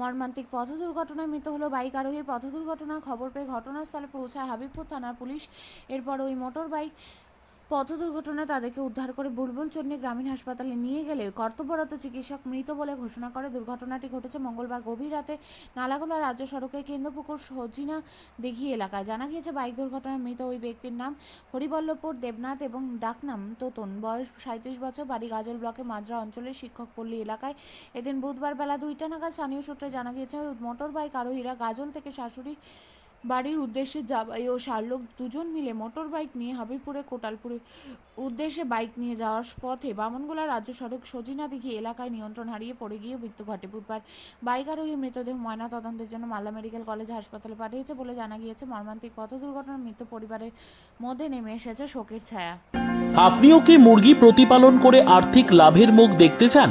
মর্মান্তিক পথ দুর্ঘটনায় মৃত হলো বাইক আরোহীর পথ দুর্ঘটনার খবর পেয়ে ঘটনাস্থলে পৌঁছায় হাবিবপুর থানার পুলিশ। এরপর ওই মোটর বাইক পথ দুর্ঘটনায় তাদেরকে উদ্ধার করে বুলবুল চন্ডী গ্রামীণ হাসপাতালে নিয়ে গেলে কর্তব্যরত চিকিৎসক মৃত বলে ঘোষণা করে। দুর্ঘটনাটি ঘটেছে মঙ্গলবার গভীর রাতে নালাগোলা রাজ্য সড়কে কেন্দ্রপুকুর সজিনা দিঘি এলাকায়। জানা গিয়েছে, বাইক দুর্ঘটনায় মৃত ওই ব্যক্তির নাম হরিবল্লভপুর দেবনাথ এবং ডাকনাম তোতন। বয়স সাঁত্রিশ বছর, বাড়ি গাজল ব্লকে মাজরা অঞ্চলের শিক্ষক পল্লী এলাকায়। এদিন বুধবার বেলা দুইটা নাগাদ স্থানীয় সূত্রে জানা গিয়েছে মোটর বাইক আরোহীরা গাজল থেকে শাশুড়ি বাড়ির উদ্দেশ্যে জাবাই ও শার্লোক দুজন মিলে মোটর বাইক নিয়ে হাবিবপুরে, কোটালপুরে উদ্দেশ্যে বাইক নিয়ে যাওয়ার পথে বামনগোলা রাজ্য সড়ক সজিনা দিঘি এলাকায় নিয়ন্ত্রণ হারিয়ে পড়ে গিয়ে মৃত্যু ঘটে বুধবার। বাইক আরোহীর মৃতদেহ ময়না তদন্তের জন্য মালদা মেডিকেল কলেজ হাসপাতালে পাঠিয়েছে বলে জানা গিয়েছে। মর্মান্তিক পথ দুর্ঘটনার মৃত্যু পরিবারের মধ্যে নেমে এসেছে শোকের ছায়া। আপনিও কি মুরগি প্রতিপালন করে আর্থিক লাভের মুখ দেখতে চান?